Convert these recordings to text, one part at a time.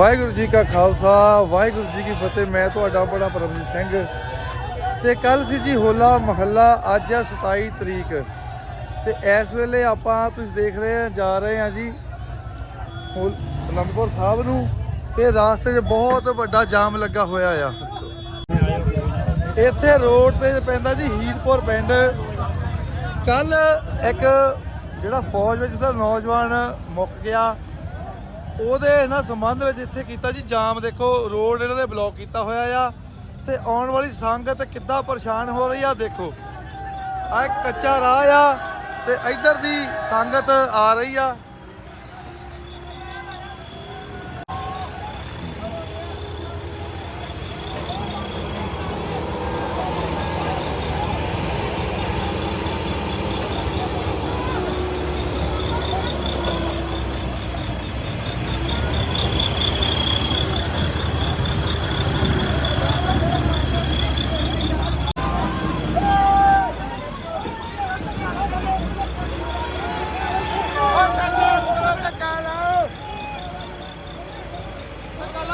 ਵਾਹਿਗੁਰੂ ਜੀ ਕਾ ਖਾਲਸਾ, ਵਾਹਿਗੁਰੂ ਜੀ ਕੀ ਫਤਿਹ। ਮੈਂ ਤੁਹਾਡਾ ਬੜਾ ਪਰਮਜੀਤ ਸਿੰਘ। ਤੇ ਕੱਲ ਸੀ ਜੀ ਹੋਲਾ ਮਹੱਲਾ, ਅੱਜ ਆ 27 ਤਰੀਕ। ਤੇ ਇਸ ਵੇਲੇ ਆਪਾਂ ਤੁਸੀਂ ਦੇਖ ਰਹੇ ਆ ਜਾ ਰਹੇ ਆ ਜੀ ਹੋਲ- ਅਨੰਦਪੁਰ ਸਾਹਿਬ ਨੂੰ। ਤੇ ਰਾਸਤੇ 'ਚ ਬਹੁਤ ਵੱਡਾ ਜਾਮ ਲੱਗਾ ਹੋਇਆ ਆ। ਇੱਥੇ ਰੋਡ ਤੇ ਪੈਂਦਾ ਜੀ ਹੀਰਪੁਰ ਪਿੰਡ। ਕੱਲ ਇੱਕ ਜਿਹੜਾ ਫੌਜ ਵਿੱਚ ਦਾ ਨੌਜਵਾਨ ਮੁੱਕ ਗਿਆ। ਉਹਦੇ ਨਾ ਸੰਬੰਧ ਵਿੱਚ ਇੱਥੇ ਕੀਤਾ ਜੀ ਜਾਮ, ਦੇਖੋ ਰੋਡ ਇਹਨਾਂ ਦੇ ਬਲੌਕ ਕੀਤਾ ਹੋਇਆ ਆ ਤੇ ਆਉਣ ਵਾਲੀ ਸੰਗਤ ਕਿੱਦਾਂ ਪਰੇਸ਼ਾਨ ਹੋ ਰਹੀ ਆ, ਦੇਖੋ। ਆ ਕੱਚਾ ਰਾਹ ਆ ਤੇ ਇੱਧਰ ਦੀ ਸੰਗਤ ਆ ਰਹੀ ਆ।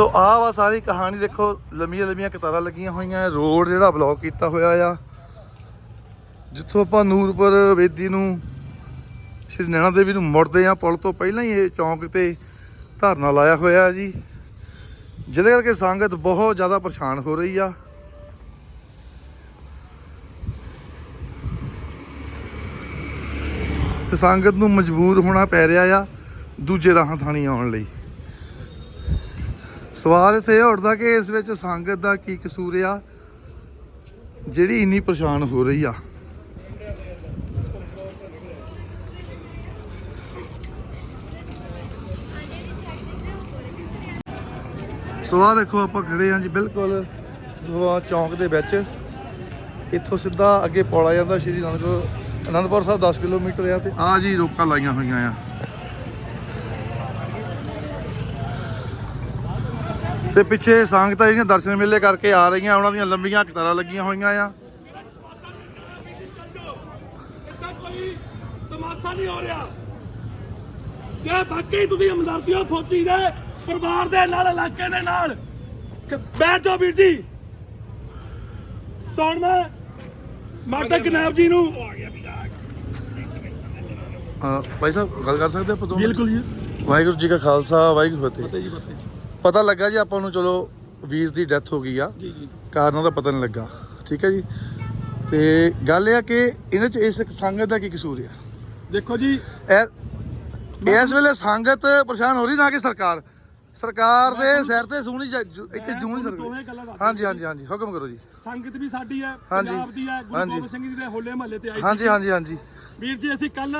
ਸੋ ਆਹ ਵਾ ਸਾਰੀ ਕਹਾਣੀ ਦੇਖੋ, ਲੰਮੀਆਂ ਲੰਮੀਆਂ ਕਤਾਰਾਂ ਲੱਗੀਆਂ ਹੋਈਆਂ, ਰੋਡ ਜਿਹੜਾ ਬਲੌਕ ਕੀਤਾ ਹੋਇਆ ਆ। ਜਿੱਥੋਂ ਆਪਾਂ ਨੂਰਪੁਰ ਵੇਦੀ ਨੂੰ, ਸ਼੍ਰੀ ਨੈਣਾ ਦੇਵੀ ਨੂੰ ਮੁੜਦੇ ਆ, ਪੁਲ ਤੋਂ ਪਹਿਲਾਂ ਹੀ ਇਹ ਚੌਂਕ ਤੇ ਧਰਨਾ ਲਾਇਆ ਹੋਇਆ ਜੀ। ਜਿਹਦੇ ਕਰਕੇ ਸੰਗਤ ਬਹੁਤ ਜ਼ਿਆਦਾ ਪਰੇਸ਼ਾਨ ਹੋ ਰਹੀ ਆ। ਤੇ ਸੰਗਤ ਨੂੰ ਮਜਬੂਰ ਹੋਣਾ ਪੈ ਰਿਹਾ ਆ, ਦੂਜੇ ਰਾਹਾਂ ਥਾਣੀ ਆਉਣ ਲਈ। ਸਵਾਲ ਇੱਥੇ ਇਹ ਉੱਠਦਾ ਕਿ ਇਸ ਵਿੱਚ ਸੰਗਤ ਦਾ ਕੀ ਕਸੂਰ ਆ? ਜਿਹੜੀ ਇੰਨੀ ਪਰੇਸ਼ਾਨ ਹੋ ਰਹੀ ਆ। ਸੋ ਆਹ ਦੇਖੋ, ਆਪਾਂ ਖੜੇ ਹਾਂ ਜੀ ਬਿਲਕੁਲ ਸੋ ਚੌਂਕ ਦੇ ਵਿੱਚ। ਇੱਥੋਂ ਸਿੱਧਾ ਅੱਗੇ ਪੌੜਾ ਜਾਂਦਾ, ਸ਼੍ਰੀ ਅਨੰਦਪੁਰ ਅਨੰਦਪੁਰ ਸਾਹਿਬ 10 ਕਿਲੋਮੀਟਰ ਆ ਤੇ। ਆ ਜੀ ਰੋਕਾਂ ਲਾਈਆਂ ਹੋਈਆਂ ਆ। ਤੇ ਪਿੱਛੇ ਸੰਗਤਾਂ ਜਿਹੜੀਆਂ ਦਰਸ਼ਨ ਮੇਲੇ ਕਰਕੇ ਆ ਰਹੀਆਂ ਉਹਨਾਂ ਦੀਆਂ ਲੰਬੀਆਂ ਕਤਾਰਾਂ ਲੱਗੀਆਂ ਹੋਈਆਂ ਆ। ਤਮਾਸ਼ਾ ਨਹੀਂ ਹੋ ਰਿਹਾ ਜੇ ਬਾਕੀ ਤੁਸੀਂ ਹਮਦਰਦੀ ਹੋ ਫੌਜੀ ਦੇ ਪਰਿਵਾਰ ਦੇ ਨਾਲ ਇਲਾਕੇ ਦੇ ਨਾਲ ਕਿ ਬੈਠ ਜਾਓ ਵੀਰ ਜੀ ਸੌਣ ਮੈਂ ਮਾਟਾ ਕਨਾਬ ਜੀ ਨੂੰ ਅਹ ਭਾਈ ਸਾਹਿਬ ਗੱਲ ਕਰ ਸਕਦੇ ਆਪਾਂ ਦੋ? ਬਿਲਕੁਲ ਜੀ। ਵਾਹਿਗੁਰੂ ਜੀ ਕਾ ਖਾਲਸਾ ਵਾਹਿਗੁਰੂ ਫਤਿਹ। ਪਤਾ ਲੱਗਾ ਜੀ ਆਪਾਂ ਨੂੰ ਚਲੋ ਵੀਰ ਦੀ ਡੈਥ ਹੋ ਗਈ ਆ। ਜੀ ਜੀ। ਕਾਰਨਾਂ ਦਾ ਪਤਾ ਨਹੀਂ ਲੱਗਾ। ਠੀਕ ਹੈ ਜੀ? ਤੇ ਗੱਲ ਇਹ ਆ ਕਿ ਇਹਨਾਂ ਚ ਇਸ ਸੰਗਤ ਦਾ ਕੀ ਕਸੂਰ ਆ? ਦੇਖੋ ਜੀ ਇਹ ਇਸ ਵੇਲੇ ਸੰਗਤ ਪਰੇਸ਼ਾਨ ਹੋ ਰਹੀ ਨਾ ਕਿ ਸਰਕਾਰ? ਸਰਕਾਰ ਦੇ ਸਿਰ ਤੇ ਸੂਣੀ ਇੱਥੇ ਜੂੰ ਨਹੀਂ ਦੋਵੇਂ ਗੱਲਾਂ ਸਰਕਾਰ ਹਾਂਜੀ ਹਾਂਜੀ ਹਾਂਜੀ। ਹੁਕਮ ਕਰੋ ਜੀ। ਸੰਗਤ ਵੀ ਸਾਡੀ ਹੈ। ਪੰਜਾਬ ਦੀ ਹੈ ਗੁਰੂ। ਗੋਬਿੰਦ ਸਿੰਘ ਜੀ ਦੇ ਹੋਲੇ ਮਹੱਲੇ ਤੇ ਆਈ ਹਾਂਜੀ। ਹਾਂਜੀ ਹਾਂਜੀ। ਵੀਰ ਜੀ ਅਸੀਂ ਕੱਲ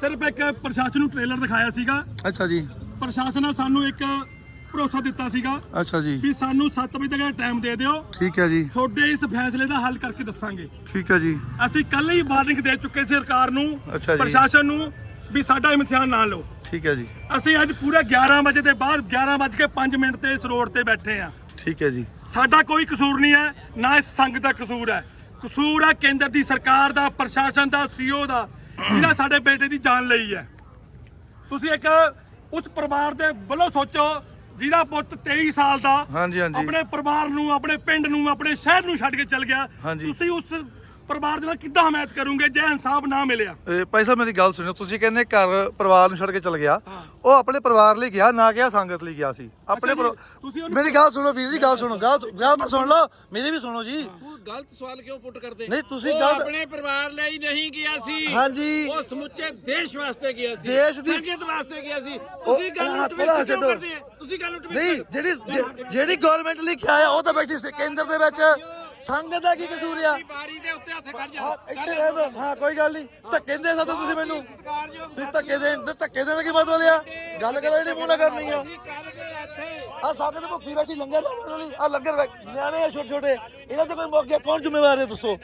ਸਿਰਫ ਇੱਕ ਪ੍ਰਸ਼ਾਸਨ ਨੂੰ ਟ੍ਰੇਲਰ ਦਿਖਾਇਆ ਸੀਗਾ। ਅੱਛਾ ਜੀ। ਪ੍ਰਸ਼ਾਸਨ ਨੇ ਸਾਨੂੰ ਇੱਕ ਭਰੋਸਾ ਦਿੱਤਾ ਸੀਗਾ ਅੱਛਾ ਜੀ। ਵੀ ਸਾਨੂੰ 7 ਵਜੇ ਤੱਕ ਟਾਈਮ ਦੇ ਦਿਓ। ਠੀਕ ਹੈ ਜੀ। ਤੁਹਾਡੇ ਇਸ ਫੈਸਲੇ ਦਾ ਹੱਲ ਕਰਕੇ ਦੱਸਾਂਗੇ। ਠੀਕ ਹੈ ਜੀ। ਅਸੀਂ ਕੱਲ ਹੀ ਵਾਰਨਿੰਗ ਦੇ ਚੁੱਕੇ ਸੀ ਸਰਕਾਰ ਨੂੰ ਅੱਛਾ ਜੀ। ਪ੍ਰਸ਼ਾਸਨ ਨੂੰ ਵੀ ਸਾਡਾ ਇਮਤਿਹਾਨ ਨਾ ਲਓ। ਠੀਕ ਹੈ ਜੀ। ਅਸੀਂ ਅੱਜ ਪੂਰੇ 11 ਵਜੇ ਦੇ ਬਾਅਦ 11 ਵੱਜ ਕੇ 5 ਮਿੰਟ ਤੇ ਇਸ ਰੋਡ ਤੇ ਬੈਠੇ ਆ ਠੀਕ ਹੈ ਜੀ। ਸਾਡਾ ਕੋਈ ਕਸੂਰ ਨਹੀਂ ਹੈ ਨਾ ਇਸ ਸੰਗਤ ਦਾ ਕਸੂਰ ਹੈ। ਕਸੂਰ ਹੈ ਕੇਂਦਰ ਦੀ ਸਰਕਾਰ ਦਾ ਪ੍ਰਸ਼ਾਸਨ ਦਾ ਸੀਓ ਦਾ ਜਿਹਨਾਂ ਸਾਡੇ ਬੇਟੇ ਦੀ ਜਾਨ ਲਈ ਹੈ। ਤੁਸੀਂ ਇੱਕ ਉਸ ਪਰਿਵਾਰ ਦੇ ਵੱਲੋਂ ਸੋਚੋ ਜਿਹਦਾ ਪੁੱਤ 23 ਸਾਲ ਦਾ ਹਾਂਜੀ ਹਾਂਜੀ ਆਪਣੇ ਪਰਿਵਾਰ ਨੂੰ ਆਪਣੇ ਪਿੰਡ ਨੂੰ ਆਪਣੇ ਸ਼ਹਿਰ ਨੂੰ ਛੱਡ ਕੇ ਚਲ ਗਿਆ ਹਾਂਜੀ। ਤੁਸੀਂ ਉਸ ਪਰਿਵਾਰ ਦੇ ਨਾਲ ਕਿੱਦਾਂ ਹਮਾਇਤ ਕਰੋਗੇ? ਜੇ ਇਨਸਾਫ ਨਾ ਮਿਲਿਆ। ਇਹ ਭਾਈ ਸਾਹਿਬ ਮੇਰੀ ਗੱਲ ਸੁਣਿਓ। ਤੁਸੀਂ ਕਹਿੰਦੇ ਘਰ ਪਰਿਵਾਰ ਨੂੰ ਛੱਡ ਕੇ ਚਲ ਗਿਆ। ਹਾਂ। ਉਹ ਆਪਣੇ ਪਰਿਵਾਰ ਲਈ ਗਿਆ ਨਾ ਗਿਆ ਸੰਗਤ ਲਈ ਗਿਆ ਸੀ। ਆਪਣੇ ਤੁਸੀਂ ਉਹਨੂੰ- ਮੇਰੀ ਗੱਲ ਸੁਣੋ ਵੀਰ ਜੀ ਗੱਲ ਸੁਣੋ। ਗੱਲ ਗੱਲ ਤਾਂ ਸੁਣ ਲਓ। ਮੇਰੀ ਵੀ ਸੁਣੋ ਜੀ। ਤੂੰ ਗਲਤ ਸਵਾਲ ਕਿਉਂ ਪੁੱਟ ਕਰਦੇ? ਨਹੀਂ, ਤੁਸੀਂ ਉਹ ਗਲਤ- ਆਪਣੇ ਪਰਿਵਾਰ ਲਈ ਨਹੀਂ ਗਿਆ ਸੀ। ਹਾਂਜੀ। ਉਹ ਸਮੁੱਚੇ ਦੇਸ਼ ਵਾਸਤੇ ਗਿਆ ਸੀ। ਦੇਸ਼ ਦੀ- ਸੰਗਤ ਵਾਸਤੇ ਗਿਆ ਸੀ। ਤੁਸੀਂ ਗੱਲ ਨੂੰ ਹਾਂ, twist ਪਹਿਲਾਂ ਕਿਉਂ ਛੱਡੋ। ਕਰਦੇ? ਆ ਤੁਸੀਂ ਗੱਲ ਨੂੰ twist ਨਹੀਂ ਜਿਹੜੀ ਜਿਹੜੀ ਗਵਰਨਮੈਂਟ ਲਈ ਕਿਹਾ ਆ ਉਹ ਤਾਂ ਬੈਠੀ ਸੀ ਕੇਂਦਰ ਦੇ ਵਿੱਚ। ਸੰਗਤ ਦਾ ਕੀ ਕਸੂਰ ਆ? ਬਾਰੀ ਦੇ ਉੱਤੇ ਹੱਥ ਕੱਢ ਜਾ। ਹਾਂ ਇੱਥੇ ਰਹਿ ਹਾਂ ਕੋਈ ਗੱਲ ਨਹੀਂ। ਧੱਕੇ ਦੇ ਸਕਦੇ ਤੁਸੀਂ ਮੈਨੂੰ। ਤੁਸੀਂ ਧੱਕੇ ਦੇ ਧੱਕੇ ਦੇਣ ਕੀ ਮਤਲਬ ਆ? ਗੱਲ ਕਰੋ ਜਿਹੜੀ ਮੂੰਹ ਨਾਲ ਕਰਨੀ ਆ। ਕੱਲ ਦੇ ਇੱਥੇ। ਆ ਸੰਗਤ ਭੁੱਖੀ ਬੈਠੀ ਲੰਗਰ ਲਾਉਣ ਵਾਲੀ ਆ ਲੰਗਰ ਵੇ- ਨਿਆਣੇ ਆ ਛੋਟੇ ਛੋਟੇ ਇਹਨਾਂ ਤੇ ਕੋਈ ਮੁੱਕ ਗਿਆ ਕੌਣ ਜ਼ਿੰਮੇਵਾਰ ਹੈ ਦੱਸੋ?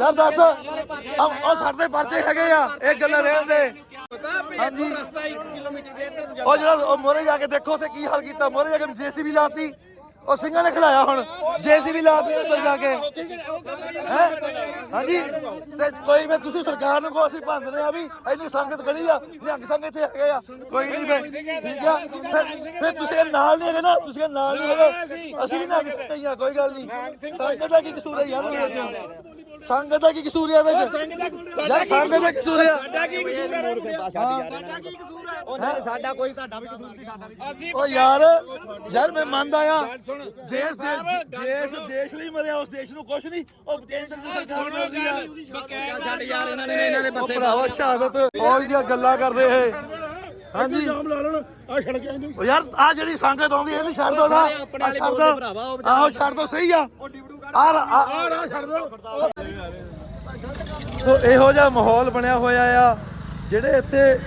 ਯਾਰ ਦੱਸ। ਆ ਉਹ ਸਾਡੇ ਪਰਚੇ ਹੈਗੇ ਆ। ਇਹ ਗੱਲਾਂ ਰਹਿਣ ਦੇ। ਪਤਾ ਵੀ ਹਾਂਜੀ। ਇਹ ਰਸਤਾ 1 ਕਿਲੋਮੀਟਰ ਦੇ ਇੱਧਰ ਨੂੰ ਉਹ ਜਿਹੜਾ ਉਹ ਮੋਰੇ ਜਾ ਕੇ ਦੇਖੋ ਤੇ ਕੀ ਹਾਲ ਕੀਤਾ। ਮੋਰੇ ਜਾ ਕੇ ਜੀਸੀਬੀ ਲਾਤੀ। ਉਹ ਸਿੰਘਾਂ ਨੇ ਖਿਲਾਇਆ ਹੁਣ। ਜੀਸੀਬੀ ਲਾਤੀ ਉੱਧਰ ਜਾ ਕੇ। ਹੈ? ਹਾਂਜੀ? ਤੇ ਕੋਈ ਮੈਂ ਤੁਸੀਂ ਸਰਕਾਰ ਨੂੰ ਕੋ ਅਸੀਂ ਭੰਦਦੇ ਆ ਵੀ ਇੰਨੀ ਸੰਗਤ ਖੜੀ ਆ, ਨਿਹੰਗ ਸੰਗ ਇੱਥੇ ਹੈਗੇ ਆ। ਕੋਈ ਨਹੀਂ ਮੈਂ ਠੀਕ ਆ? ਫਿਰ ਫਿਰ ਤੁਸੀਂ ਨਾਲ ਨਹੀਂ ਹੈਗੇ ਨਾ, ਤੁਸੀਂ ਨਾਲ ਨਹੀਂ ਹੈਗੇ। ਅਸੀਂ ਵੀ ਨਿਹੰਗ ਸਿੰਘ ਆ, ਕੋਈ ਗੱਲ ਨਹੀਂ। ਸੰਗਤ ਦਾ ਕੀ ਕਸੂਰ ਹੈ ਯਾਰ? ਸੰਗਤ ਦਾ ਕੀ ਕਸੂਰ ਹੈ ਵਿੱਚ? ਯਾਰ ਸੰਗਤ ਦਾ ਕੀ ਕਸੂਰ ਹੈ? ਸਾਡਾ ਕੀ ਕਸੂਰ ਹੈ ਸਾਡਾ ਕੀ ਕਸੂਰ ਹੈ? ਸਾਡਾ ਕੋਈ ਤੁਹਾਡਾ ਵੀ ਕਸੂਰ ਨਹੀਂ ਸਾਡਾ ਵੀ ਓ ਯਾਰ ਯਾਰ ਮੈਂ ਮੰਨਦਾ ਆ। ਦੇਸ਼ ਦੇ ਦੇਸ਼ ਦੇਸ਼ ਲਈ ਮਰਿਆ ਉਸ ਦੇਸ਼ ਨੂੰ ਕੁਛ ਨਹੀਂ। ਉਹ ਕੇਂਦਰ ਦੀ ਸਰਕਾਰ ਮਰਦੀ ਆ। ਛੱਡ ਯਾਰ ਇਹਨਾਂ ਨੇ ਇਹਨਾਂ ਦੇ ਉਹ ਭਰਾਵਾ ਸ਼ਹਾਦਤ ਫੌਜ ਦੀਆਂ ਗੱਲਾਂ ਕਰਦੇ ਇਹ। ਹਾਂਜੀ। ਲਾ ਲੈਣ ਆ ਛੜ ਕੇ ਆਂਦੇ ਓ ਯਾਰ ਆ ਜਿਹੜੀ ਸੰਗਤ ਆਉਂਦੀ ਇਹਨੂੰ ਛੱਡ ਦੋ ਨਾ। ਆਪਣੇ ਵਾਲੇ ਛੱਡ। ਭਰਾਵਾ, ਉਹ ਆਹੋ ਛੱਡ ਦੋ ਸਹੀ ਆ। ਆ ਆ ਛੱਡ ਦਿਓ ਸੋ ਇਹੋ ਜਿਹਾ ਮਾਹੌਲ ਬਣਿਆ ਹੋਇਆ ਆ, ਜਿਹੜੇ ਇੱਥੇ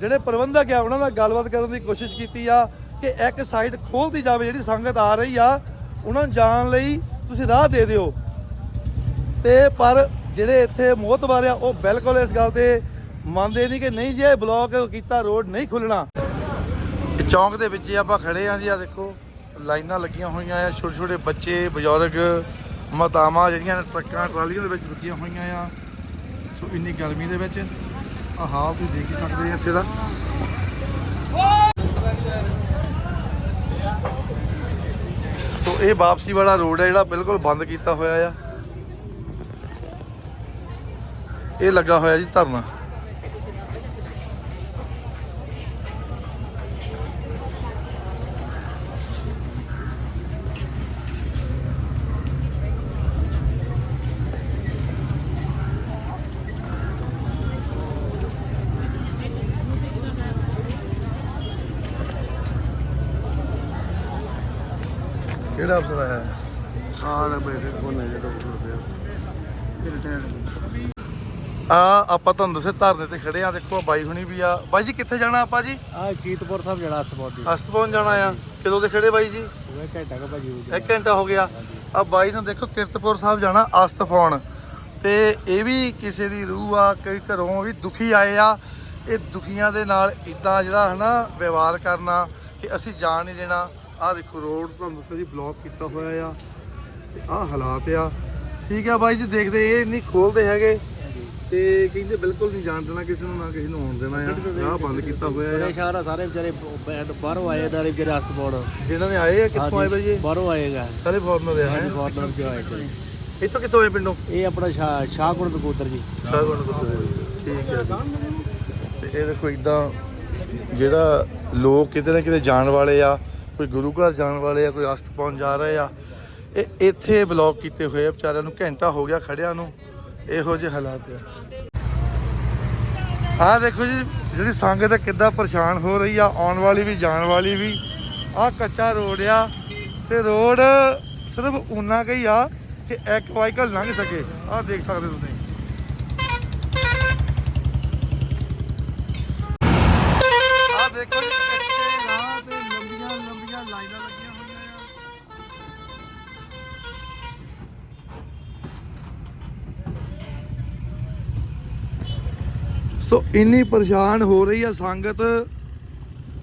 ਜਿਹੜੇ ਪ੍ਰਬੰਧਕ ਆ, ਉਹਨਾਂ ਨਾਲ ਗੱਲਬਾਤ ਕਰਨ ਦੀ ਕੋਸ਼ਿਸ਼ ਕੀਤੀ ਆ ਕਿ ਇੱਕ ਸਾਈਡ ਖੋਲਦੀ ਜਾਵੇ, ਜਿਹੜੀ ਸੰਗਤ ਆ ਰਹੀ ਆ, ਉਹਨਾਂ ਨੂੰ ਜਾਣ ਲਈ ਤੁਸੀਂ ਰਾਹ ਦੇ ਦਿਓ। ਤੇ ਪਰ ਜਿਹੜੇ ਇੱਥੇ ਮੋਹਤਵਾਰ ਆ, ਉਹ ਬਿਲਕੁਲ ਇਸ ਗੱਲ ਤੇ ਮੰਨਦੇ ਨਹੀਂ ਕਿ ਨਹੀਂ ਜੇ ਬਲੌਕ ਕੀਤਾ ਰੋਡ ਨਹੀਂ ਖੁੱਲਣਾ ਚੌਂਕ ਦੇ ਵਿੱਚ ਆਪਾਂ ਖੜੇ ਆ ਜੀ ਆ ਦੇਖੋ, ਲਾਈਨਾਂ ਲੱਗੀਆਂ ਹੋਈਆਂ ਆ ਛੋਟੇ ਛੋਟੇ ਬੱਚੇ, ਬਜ਼ੁਰਗ ਮਾਤਾਵਾਂ ਜਿਹੜੀਆਂ ਟਰੱਕਾਂ, ਟਰਾਲੀਆਂ ਦੇ ਵਿੱਚ ਰੁਕੀਆਂ ਹੋਈਆਂ ਆ। ਸੋ ਇੰਨੀ ਗਰਮੀ ਦੇ ਵਿੱਚ ਆ ਹਾਲ ਤੁਸੀਂ ਦੇਖ ਹੀ ਸਕਦੇ ਆ ਇੱਥੇ ਦਾ। ਸੋ ਇਹ ਵਾਪਸੀ ਵਾਲਾ ਰੋਡ ਹੈ ਜਿਹੜਾ ਬਿਲਕੁਲ ਬੰਦ ਕੀਤਾ ਹੋਇਆ ਆ। ਇਹ ਲੱਗਾ ਹੋਇਆ ਜੀ ਧਰਨਾ। ਕਿਹੜਾ ਅਫਸਰ ਆਇਆ? ਹੈ ਆਹ ਬੈਠੇ ਕੋਨੇ ਜਿਹੜੇ ਆ ਆਪਾਂ ਤੁਹਾਨੂੰ ਦੱਸੇ ਧਰਨੇ ਤੇ ਖੜੇ ਆ ਦੇਖੋ ਬਾਈ ਹੁਣੀ ਵੀ ਆ। ਬਾਈ ਜੀ ਕਿੱਥੇ ਜਾਣਾ ਆਪਾਂ ਜੀ? ਆ ਕੀਤਪੁਰ ਸਾਹਿਬ ਜਿਹੜਾ ਅਸਤਪੌਦੀ ਅਸਤਪੌਨ ਜਾਣਾ ਆ। ਕਦੋਂ ਦੇ ਖੜੇ ਬਾਈ ਜੀ? ਉਹ ਘੰਟਾ ਕਾ ਭਾਜੀ ਇੱਕ ਘੰਟਾ ਹੋ ਗਿਆ। ਆ ਬਾਈ ਨੂੰ ਦੇਖੋ ਕਿਰਤਪੁਰ ਸਾਹਿਬ ਜਾਣਾ ਅਸਤਫਾਉਣ ਤੇ ਇਹ ਵੀ ਕਿਸੇ ਦੀ ਰੂਹ ਆ ਕਈ ਘਰੋਂ ਵੀ ਦੁਖੀ ਆਏ ਆ। ਇਹ ਦੁਖੀਆਂ ਦੇ ਨਾਲ ਇਦਾਂ ਜਿਹੜਾ ਹਨਾ ਵਿਵਹਾਰ ਕਰਨਾ ਕਿ ਅਸੀਂ ਜਾਣ ਨਹੀਂ ਦੇਣਾ। ਆ ਦੇਖੋ ਰੋਡ ਤੁਹਾਨੂੰ ਦੱਸੋ ਜੀ ਬਲੌਕ ਕੀਤਾ ਹੋਇਆ ਆ। ਤੇ ਆਹ ਹਾਲਾਤ ਆ। ਠੀਕ ਆ ਬਾਈ ਜੀ ਦੇਖਦੇ ਇਹ ਨਹੀਂ ਖੋਲਦੇ ਹੈਗੇ। ਤੇ ਕਹਿੰਦੇ ਬਿਲਕੁਲ ਨਹੀਂ ਜਾਣ ਦੇਣਾ ਕਿਸੇ ਨੂੰ ਨਾ ਕਿਸੇ ਨੂੰ ਆਉਣ ਦੇਣਾ ਆ। ਰਾਹ ਬੰਦ ਕੀਤਾ ਹੋਇਆ ਆ। ਆ ਸਾਰੇ ਵਿਚਾਰੇ ਬਾਹਰੋਂ ਆਏ ਦਾਰੇ ਵਿਚਾਰੇ ਅਸਤਪੌੜ ਜਿਨ੍ਹਾਂ ਨੇ ਆਏ ਆ ਕਿੱਥੋਂ ਆਏ ਬਾਈ ਜੀ? ਬਾਹਰੋਂ ਆਏਗਾ ਸਾਰੇ ਫੋਰਨਰ ਆ। ਹੈ ਫੋਰਨਰ ਜੋ ਆਏ ਤੇ। ਇੱਥੋਂ ਕਿੱਥੋਂ ਆਏ ਪਿੰਡੋਂ? ਇਹ ਆਪਣਾ ਸ਼ਾਹ ਸ਼ਾਹਕੋਟ ਬਕੂਤਰ ਜੀ। ਸਾਗਵਾਨ ਠੀਕ ਹੈ। ਤੇ ਇਹ ਦੇਖੋ ਇਦਾਂ ਜਿਹੜਾ ਲੋਕ ਕਿਤੇ ਨਾ ਕਿਤੇ ਜਾਣ ਵਾਲੇ ਆ ਕੋਈ ਗੁਰੂ ਘਰ ਜਾਣ ਵਾਲੇ ਆ, ਕੋਈ ਅਸਤ ਪਹੁੰਚ ਜਾ ਰਹੇ ਆ। ਇਹ ਇੱਥੇ ਬਲੌਕ ਕੀਤੇ ਹੋਏ ਆ ਵਿਚਾਰਿਆਂ ਨੂੰ, ਘੰਟਾ ਹੋ ਗਿਆ ਖੜਿਆਂ ਨੂੰ। ਇਹੋ ਜਿਹੇ ਹਾਲਾਤ ਆ। ਆਹ ਦੇਖੋ ਜੀ, ਜਿਹੜੀ ਸੰਗਤ ਹੈ ਕਿੱਦਾਂ ਪਰੇਸ਼ਾਨ ਹੋ ਰਹੀ ਆ। ਆਉਣ ਵਾਲੀ ਵੀ, ਜਾਣ ਵਾਲੀ ਵੀ। ਆਹ ਕੱਚਾ ਰੋਡ ਆ ਤੇ ਰੋਡ ਸਿਰਫ ਉਨਾ ਕੁ ਹੀ ਆ ਕਿ ਇੱਕ ਵਾਹੀਕਲ ਲੰਘ ਸਕੇ। ਆਹ ਦੇਖ ਸਕਦੇ ਤੁਸੀਂ। ਸੋ ਇੰਨੀ ਪਰੇਸ਼ਾਨ ਹੋ ਰਹੀ ਆ ਸੰਗਤ,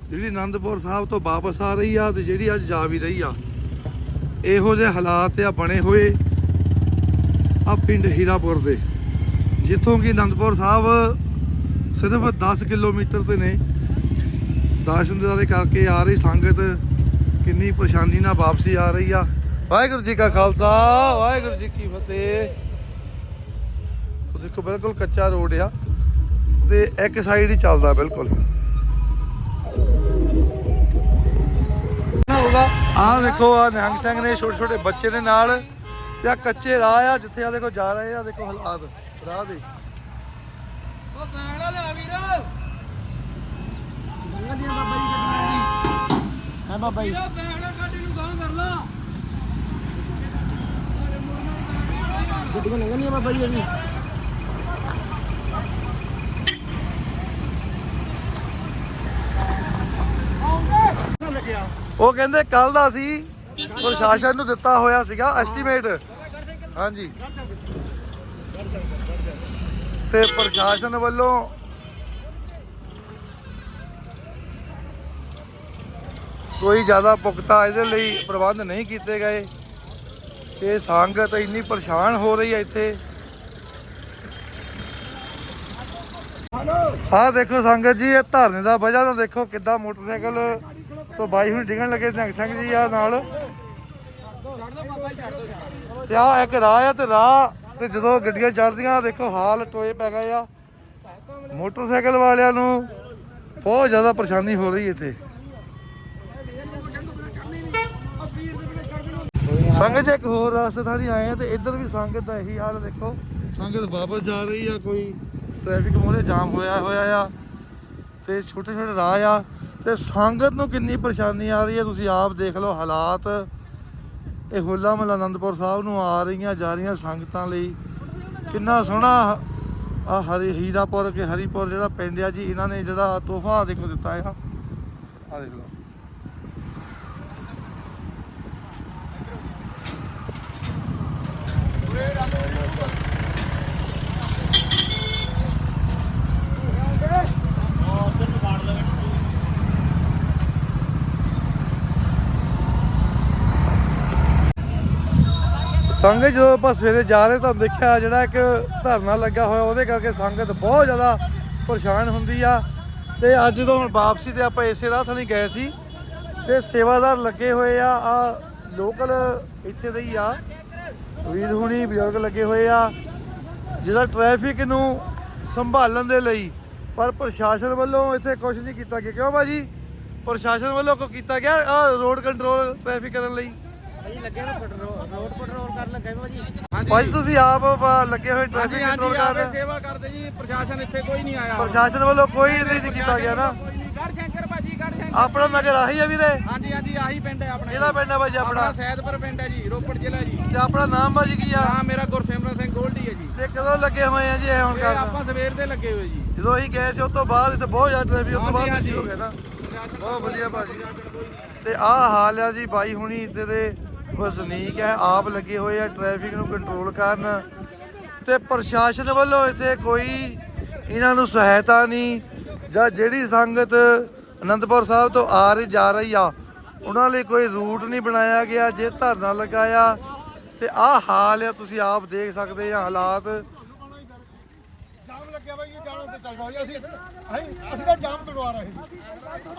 ਜਿਹੜੀ ਆਨੰਦਪੁਰ ਸਾਹਿਬ ਤੋਂ ਵਾਪਸ ਆ ਰਹੀ ਆ ਤੇ ਜਿਹੜੀ ਅੱਜ ਜਾ ਵੀ ਰਹੀ ਆ। ਇਹੋ ਜਿਹੇ ਹਾਲਾਤ ਆ ਬਣੇ ਹੋਏ ਆ ਪਿੰਡ ਹੀਰਾਪੁਰ ਦੇ, ਜਿੱਥੋਂ ਕਿ ਆਨੰਦਪੁਰ ਸਾਹਿਬ ਸਿਰਫ 10 ਕਿਲੋਮੀਟਰ ਤੇ ਨੇ। ਦਰਸ਼ਨ ਦਿਦਾਰੇ ਕਰਕੇ ਆ ਰਹੀ ਸੰਗਤ, ਕਿੰਨੀ ਪਰੇਸ਼ਾਨੀ ਨਾਲ ਵਾਪਸੀ ਆ ਰਹੀ ਆ। ਵਾਹਿਗੁਰੂ ਜੀ ਕਾ ਖਾਲਸਾ, ਵਾਹਿਗੁਰੂ ਜੀ ਕੀ ਫਤਿਹ। ਦੇਖੋ ਬਿਲਕੁਲ ਕੱਚਾ ਰੋਡ ਆ। ਤੇ ਇੱਕ ਸਾਈਡ ਹੀ ਚੱਲਦਾ ਬਿਲਕੁਲ। ਆਹ ਦੇਖੋ ਆ ਨਿਹੰਗ ਸਿੰਘ ਨੇ ਛੋਟੇ ਛੋਟੇ ਬੱਚੇ ਦੇ ਨਾਲ ਤੇ ਆ ਕੱਚੇ ਰਾਹ ਆ ਜਿੱਥੇ ਆ ਦੇਖੋ ਜਾ ਰਹੇ ਆ ਦੇਖੋ ਹਾਲਾਤ ਰਾਹ ਦੇ। ਉਹ ਬੈਣਾ ਲੈ ਵੀਰ। ਹਾਂ ਬਾਬਾ ਜੀ। ਵੀਰਾ ਬੈਣਾ ਗੱਡੀ ਨੂੰ ਗਾਂ ਕਰ ਲਾ। ਗੱਡੀਆਂ ਲੰਘਣੀਆਂ ਬਾਬਾ ਜੀ ਉਹ ਕਹਿੰਦੇ ਕੱਲ ਦਾ ਸੀ ਪ੍ਰਸ਼ਾਸਨ ਨੂੰ ਦਿੱਤਾ ਹੋਇਆ ਸੀਗਾ ਐਸਟੀਮੇਟ ਹਾਂਜੀ। ਤੇ ਪ੍ਰਸ਼ਾਸਨ ਵੱਲੋਂ ਕੋਈ ਜ਼ਿਆਦਾ ਪੁਖਤਾ ਇਹਦੇ ਲਈ ਪ੍ਰਬੰਧ ਨਹੀਂ ਕੀਤੇ ਗਏ। ਇਹ ਸੰਗਤ ਇੰਨੀ ਪਰੇਸ਼ਾਨ ਹੋ ਰਹੀ ਹੈ ਇੱਥੇ। ਆਹ ਦੇਖੋ ਸੰਗਤ ਜੀ, ਇਹ ਧਰਨੇ ਦਾ ਵਜ੍ਹਾ ਤਾਂ ਦੇਖੋ ਕਿੱਦਾਂ ਮੋਟਰਸਾਈਕਲ ਤੋਂ ਬਾਈ ਹੁਣ ਡਿੱਗਣ ਲੱਗੇ ਨਿਹੰਗ ਸਿੰਘ ਜੀ ਆ ਨਾਲ। ਤੇ ਆ ਇੱਕ ਰਾਹ ਆ ਤੇ ਰਾਹ ਤੇ ਜਦੋਂ ਗੱਡੀਆਂ ਚੜਦੀਆਂ ਦੇਖੋ ਹਾਲ ਟੋਏ ਪੈ ਗਏ ਆ। ਮੋਟਰਸਾਈਕਲ ਵਾਲਿਆਂ ਨੂੰ ਬਹੁਤ ਜ਼ਿਆਦਾ ਪਰੇਸ਼ਾਨੀ ਹੋ ਰਹੀ ਇੱਥੇ। ਸੰਗਤ ਇੱਕ ਹੋਰ ਰਸਤੇ ਥਾਣੀ ਆਏ ਆ ਤੇ ਇੱਧਰ ਵੀ ਸੰਗਤ ਦਾ ਇਹੀ ਹਾਲ ਦੇਖੋ। ਸੰਗਤ ਵਾਪਸ ਜਾ ਰਹੀ ਆ, ਕੋਈ ਟ੍ਰੈਫਿਕ ਮੋਰੇ ਜਾਮ ਹੋਇਆ ਹੋਇਆ ਆ। ਤੇ ਛੋਟੇ ਛੋਟੇ ਰਾਹ ਆ। ਤੇ ਸੰਗਤ ਨੂੰ ਕਿੰਨੀ ਪਰੇਸ਼ਾਨੀ ਆ ਰਹੀ ਹੈ, ਤੁਸੀਂ ਆਪ ਦੇਖ ਲਓ ਹਾਲਾਤ। ਇਹ ਹੋਲਾ ਮਹੱਲਾ ਆਨੰਦਪੁਰ ਸਾਹਿਬ ਨੂੰ ਆ ਰਹੀਆਂ, ਜਾ ਰਹੀਆਂ ਸੰਗਤਾਂ ਲਈ। ਕਿੰਨਾ ਸੋਹਣਾ ਆ ਹਰੀ ਹੀਰਾਪੁਰ, ਕੇ ਹਰੀਪੁਰ ਜਿਹੜਾ ਪੈਂਦੇ ਜੀ, ਇਹਨਾਂ ਨੇ ਜਿਹੜਾ ਤੋਹਫਾ ਦੇਖੋ ਦਿੱਤਾ ਆ। ਆ ਦੇਖ ਲਓ। ਸੰਗਤ ਜਦੋਂ ਆਪਾਂ ਸਵੇਰੇ ਜਾ ਰਹੇ ਤਾਂ ਦੇਖਿਆ ਜਿਹੜਾ ਇੱਕ ਧਰਨਾ ਲੱਗਾ ਹੋਇਆ, ਉਹਦੇ ਕਰਕੇ ਸੰਗਤ ਬਹੁਤ ਜ਼ਿਆਦਾ ਪਰੇਸ਼ਾਨ ਹੁੰਦੀ ਆ। ਤੇ ਅੱਜ ਜਦੋਂ ਹੁਣ ਵਾਪਸੀ ਤੇ ਆਪਾਂ ਇਸੇ ਰਾਹ ਥਣੀ ਗਏ ਸੀ, ਤੇ ਸੇਵਾਦਾਰ ਲੱਗੇ ਹੋਏ ਆ ਆ ਲੋਕਲ ਇੱਥੇ ਦੇ ਹੀ ਆ। ਵੀਰ ਹੁਣੀ ਬਜ਼ੁਰਗ ਲੱਗੇ ਹੋਏ ਆ ਜਿਹੜਾ ਟ੍ਰੈਫਿਕ ਨੂੰ ਸੰਭਾਲਣ ਦੇ ਲਈ, ਪਰ ਪ੍ਰਸ਼ਾਸਨ ਵੱਲੋਂ ਇੱਥੇ ਕੁਝ ਨਹੀਂ ਕੀਤਾ ਗਿਆ। ਕਿਉਂ ਭਾਜੀ? ਪ੍ਰਸ਼ਾਸਨ ਵੱਲੋਂ ਕੋ ਕੀਤਾ ਗਿਆ ਆ ਰੋਡ ਕੰਟਰੋਲ ਟ੍ਰੈਫਿਕ ਕਰਨ ਲਈ? ਭਾਜੀ ਲੱਗੇ ਨਾ ਪੈਟਰੋਲ ਰੋਡ ਪੈਟਰੋਲ ਕਰਨ ਲੱਗੇ ਭਾਜੀ। ਭਾਜੀ ਤੁਸੀਂ ਆਪ ਲੱਗੇ ਹੋਏ ਟ੍ਰੈਫਿਕ ਕੰਟਰੋਲ ਕਰ ਰਹੇ ਹੋ। ਸੇਵਾ ਕਰਦੇ ਜੀ ਪ੍ਰਸ਼ਾਸਨ ਇੱਥੇ ਕੋਈ ਨਹੀਂ ਆਇਆ। ਪ੍ਰਸ਼ਾਸਨ ਵੱਲੋਂ ਕੋਈ ਨਹੀਂ ਕੀਤਾ ਗਿਆ ਨਾ। ਕੋਈ ਨਹੀਂ। ਗੜ ਸ਼ੰਕਰ ਭਾਜੀ ਗੜ ਸ਼ੰਕਰ। ਆਪਣਾ ਨਗਰ ਆਹੀ ਆ ਵੀਰੇ ਹਾਂਜੀ ਹਾਂਜੀ ਆਹੀ ਪਿੰਡ ਹੈ ਆਪਣਾ। ਕਿਹੜਾ ਪਿੰਡ ਆ ਭਾਜੀ ਆਪਣਾ? ਆਪਣਾ ਸੈਦਪੁਰ ਪਿੰਡ ਹੈ ਜੀ ਰੋਪੜ ਜ਼ਿਲ੍ਹਾ ਜੀ। ਤੇ ਆਪਣਾ ਨਾਮ ਭਾਜੀ ਕੀ ਆ? ਨਾਮ ਮੇਰਾ ਗੁਰਸਿਮਰਨ ਸਿੰਘ ਗੋਲਡੀ ਹੈ ਜੀ। ਤੇ ਕਦੋਂ ਲੱਗੇ ਹੋਏ ਆ ਜੀ ਇਹ ਹੁਣ ਇਹ ਕਰਨ? ਆਪਾਂ ਸਵੇਰ ਦੇ ਲੱਗੇ ਹੋਏ ਜੀ। ਜਦੋਂ ਅਸੀਂ ਗਏ ਸੀ ਉਸ ਤੋਂ ਬਾਅਦ ਇੱਥੇ ਬਹੁਤ ਜ਼ਿਆਦਾ ਟ੍ਰੈਫਿਕ ਉਸ ਤੋਂ ਬਾਅਦ ਹਾਂਜੀ, ਤੁਸੀਂ ਹੋ ਗਏ ਨਾ। ਬਹੁਤ ਵਧੀਆ ਭਾਜੀ। ਤੇ ਆਹ ਹਾਲ ਆ ਜੀ ਬਾਈ ਹੁਣੀ ਇੱਥੇ ਦੇ ਵਸਨੀਕ ਹੈ, ਆਪ ਲੱਗੇ ਹੋਏ ਆ ਟ੍ਰੈਫਿਕ ਨੂੰ ਕੰਟਰੋਲ ਕਰਨ ਤੇ ਪ੍ਰਸ਼ਾਸਨ ਵੱਲੋਂ ਇੱਥੇ ਕੋਈ ਇਹਨਾਂ ਨੂੰ ਸਹਾਇਤਾ ਨਹੀਂ ਜਾਂ ਜਿਹੜੀ ਸੰਗਤ ਅਨੰਦਪੁਰ ਸਾਹਿਬ ਤੋਂ ਆ ਰਹੀ, ਜਾ ਰਹੀ ਆ, ਉਹਨਾਂ ਲਈ ਕੋਈ ਰੂਟ ਨਹੀਂ ਬਣਾਇਆ ਗਿਆ, ਜੇ ਧਰਨਾ ਲਗਾਇਆ ਤੇ ਆਹ ਹਾਲ ਆ, ਤੁਸੀਂ ਆਪ ਦੇਖ ਸਕਦੇ ਆ ਹਾਲਾਤ। ਇਹ ਜਾਮ ਤੇ ਚੱਲਦਾ ਜੀ ਅਸੀਂ ਅਸੀਂ ਅਸੀਂ ਤਾਂ ਜਾਮ ਤੜਵਾ ਰਹੇ ਜੀ।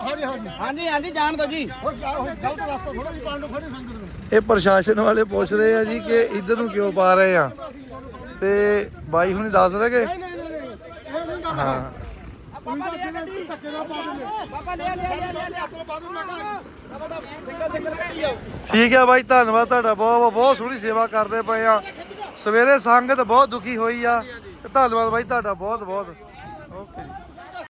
ਹਾਂਜੀ ਹਾਂਜੀ। ਹਾਂਜੀ ਹਾਂਜੀ ਜਾਣ ਦੋ ਜੀ। ਹੋਰ ਜਾ ਹੁਣ ਗਲਤ ਰਸਤਾ ਥੋੜਾ ਜੀ ਪਾਣ ਨੂੰ ਖੜੀ ਸੰਗਤ ਨੂੰ। ਇਹ ਪ੍ਰਸ਼ਾਸਨ ਵਾਲੇ ਪੁੱਛ ਰਹੇ ਆ ਜੀ ਕਿ ਇੱਧਰ ਨੂੰ ਕਿਉਂ ਪਾ ਰਹੇ ਆ? ਤੇ ਬਾਈ ਹੁਣੀ ਦੱਸ ਰਹੇ ਕਿ ਨਹੀਂ ਨਹੀਂ ਨਹੀਂ ਨਹੀਂ, ਇਹ ਨਹੀਂ ਗੱਲ ਹਾਂ। ਬਾਬਾ ਲੈ ਗੱਡੀ ਧੱਕੇ ਨਾਲ ਪਾ ਦਿੰਦੇ। ਬਾਬਾ ਲੈ ਲੈ ਲੈ ਲੈ ਚਲੋ ਬਾਅਦ ਵਿੱਚ ਮੈਂ ਕਹਾਂਗਾ ਸਿੰਗਲ ਸਿੰਗਲ ਕਰੀ ਆਓ ਠੀਕ ਹੈ ਬਾਈ ਧੰਨਵਾਦ ਤੁਹਾਡਾ ਬਹੁਤ ਬਹੁਤ- ਬਹੁਤ ਸੋਹਣੀ ਸੇਵਾ ਕਰਦੇ ਪਏ ਆ। ਸਵੇਰੇ ਸੰਗਤ ਬਹੁਤ ਦੁਖੀ ਹੋਈ ਆ। ਤੇ ਧੰਨਵਾਦ ਬਾਈ ਤੁਹਾਡਾ ਬਹੁਤ ਬਹੁਤ। ਓਕੇ